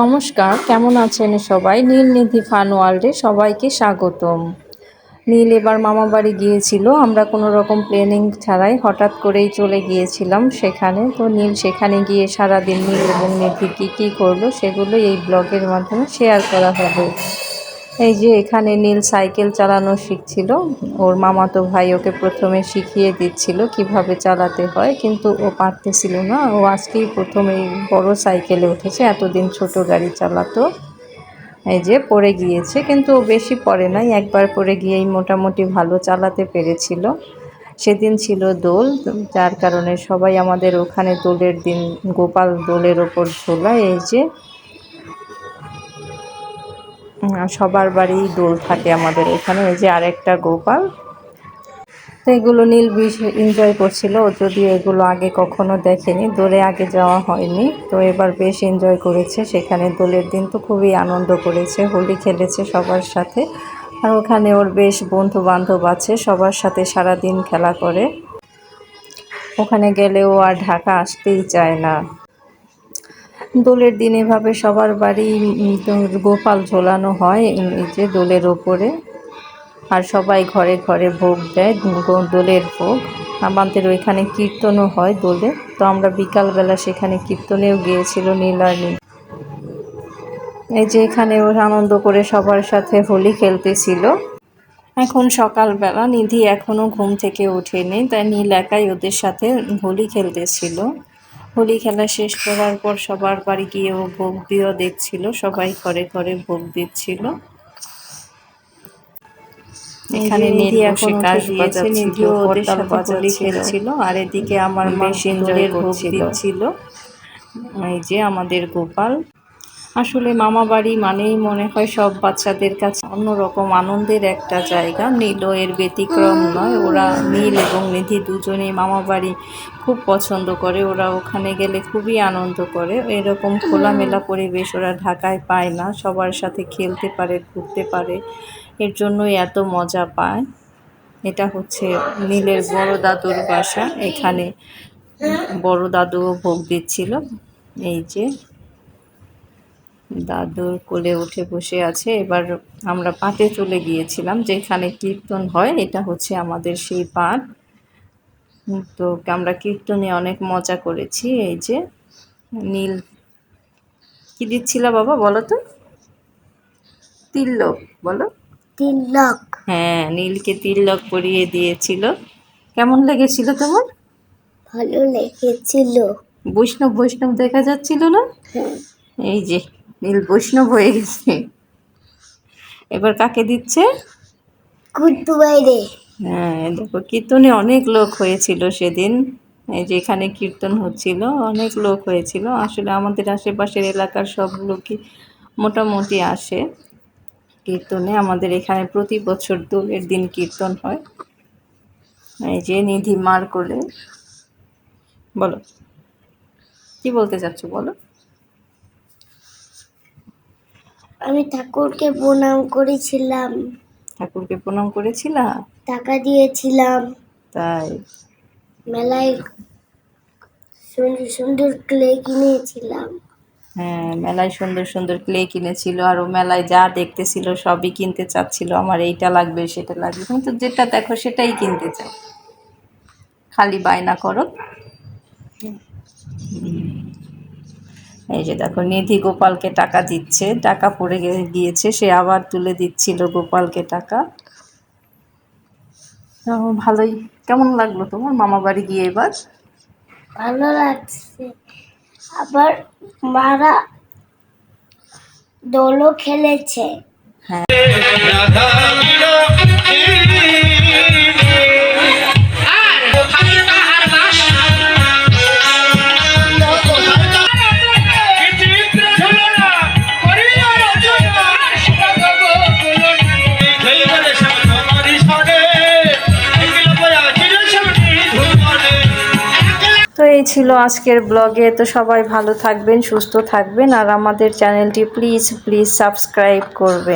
নমস্কার, কেমন আছেন সবাই? নীল নিধি ফান ওয়ার্ল্ডে সবাইকে স্বাগতম। নীল এবার মামা বাড়ি গিয়েছিল, আমরা কোনো রকম প্ল্যানিং ছাড়াই হঠাৎ করেই চলে গিয়েছিলাম সেখানে। তো নীল সেখানে গিয়ে সারাদিন নীল এবং নিধি কী কী করল সেগুলো এই ব্লগের মাধ্যমে শেয়ার করা হবে। এই যে এখানে নীল সাইকেল চালানো শিখছিল। ওর মামাতো ভাই ওকে প্রথমে শিখিয়ে দিচ্ছিল কীভাবে চালাতে হয়, কিন্তু ও পারতেছিল না। ও আজকেই প্রথমে এই বড় সাইকেলে উঠেছে, এতদিন ছোট গাড়ি চালাতো। এই যে পড়ে গিয়েছে, কিন্তু ও বেশি পড়ে নাই, একবার পড়ে গিয়েই মোটামুটি ভালো চালাতে পেরেছিল। সেদিন ছিল দোল, যার কারণে সবাই আমাদের ওখানে দোলের দিন গোপাল দোলের ওপর ঝোলায়। এই যে সবার বাড়ি দোল থাকে আমাদের এখানে। এই যে আরেকটা গোপাল। তো এগুলো নীল বিষ এনজয় করছিল। যদিও এগুলো আগে কখনো দেখেনি। দোলে আগে যাওয়া হয়নি। তো এবার বেশ এনজয় করেছে। সেখানে দোলের দিন তো খুবই আনন্দ করেছে। হোলি খেলেছে সবার সাথে। আর ওখানে ওর বেশ বন্ধু বান্ধব আছে। সবার সাথে সারা দিন খেলা করে। ওখানে গেলেও আর ঢাকা আসতেই চায় না। দোলের দিন এভাবে সবার বাড়ি গোপাল ঝোলানো হয় এই যে দোলের ওপরে। আর সবাই ঘরে ঘরে ভোগ দেয় দোলের ভোগ। আমাদের ওইখানে কীর্তনও হয় দোলে। তো আমরা বিকালবেলা সেখানে কীর্তনেও গিয়েছিল নীলানী এই যে এখানে ওর আনন্দ করে সবার সাথে হোলি খেলতেছিল। এখন সকালবেলা নিধি এখনও ঘুম থেকে ওঠেনি, তাই নীল একাই ওদের সাথে হোলি খেলতেছিল। হোলি খেলা শেষ করার পর সবার বাড়ি গিয়ে ও ভোগ দিয়েও দেখছিল সবাই ঘরে ঘরে ভোগ দিচ্ছিল। এখানে নিধি কাজ আর এদিকে আমার মেশিন সিন্দুরের ভোগ দিচ্ছিল। এই যে আমাদের গোপাল। আসলে মামা বাড়ি মানেই মনে হয় সব বাচ্চাদের কাছে অন্যরকম আনন্দের একটা জায়গা। নীল এর ব্যতিক্রম নয়, ওরা নীল এবং নিধি দুজনেই মামা বাড়ি খুব পছন্দ করে। ওরা ওখানে গেলে খুবই আনন্দ করে। এরকম খোলামেলা পরিবেশ ওরা ঢাকায় পায় না, সবার সাথে খেলতে পারে, ঘুরতে পারে। এর জন্যই এত মজা পায়। এটা হচ্ছে নীলের বড় দাদুর বাসা। এখানে বড় দাদুও ভোগ দিচ্ছিল। এই যে দাদুর কোলে উঠে বসে আছে। এবার আমরা পাটে চলে গিয়েছিলাম যেখানে কীর্তন হয়। এটা হচ্ছে আমাদের সেই পাট তো আমরা কীর্তনে অনেক মজা করেছি। এই যে নীল কি দিচ্ছিল বাবা বলো তো? তিল্লক বলো? তিলক হ্যাঁ নীলকে তিলক পরিয়ে দিয়েছিল। কেমন লেগেছিল তোমার? ভালো লেগেছিল। বৈষ্ণব বৈষ্ণব দেখা যাচ্ছিল না? হ্যাঁ। এই যে নীল বৈষ্ণব হয়ে গেছে। এবার কাকে দিচ্ছে? কুটু বাইরে। হ্যাঁ দেখো কীর্তনে অনেক লোক হয়েছিল সেদিন। এই যে এখানে কীর্তন হচ্ছিল অনেক লোক হয়েছিল। আসলে আমাদের আশেপাশের এলাকার সব লোকই মোটামুটি আসে। কীর্তনে আমাদের এখানে প্রতি বছর দোলের দিন কীর্তন হয়। এই যে নিধি মার করে বলো কি বলতে চাচ্ছ বলো? আমি ঠাকুরকে প্রণাম করেছিলাম। ঠাকুরকে প্রণাম করেছিলা? টাকা দিয়েছিলাম। তাই? মেলায় সুন্দর সুন্দর ক্লে কিনেছিলাম। হ্যাঁ মেলায় সুন্দর সুন্দর ক্লে কিনেছিল আর ও মেলায় যা দেখতেছিল সবই কিনতে চাচ্ছিল। আমার এইটা লাগবে সেটা লাগবে। কিন্তু যেটা দেখো সেটাই কিনতে চাও খালি বায়না করো। এই যে দেখো নিধি গোপালকে টাকা দিচ্ছে টাকা পড়ে গিয়েছে সে আবার তুলে দিচ্ছিল গোপালকে টাকা। তো ভালোই। কেমন লাগল তোমার মামা বাড়ি গিয়ে এবার? ভালো লাগছে। আবার মারা দোলও খেলেছে। হ্যাঁ। তো এই ছিল আজকের ব্লগে। তো সবাই ভালো থাকবেন, সুস্থ থাকবেন, আর আমাদের চ্যানেলটি প্লিজ প্লিজ সাবস্ক্রাইব করবেন।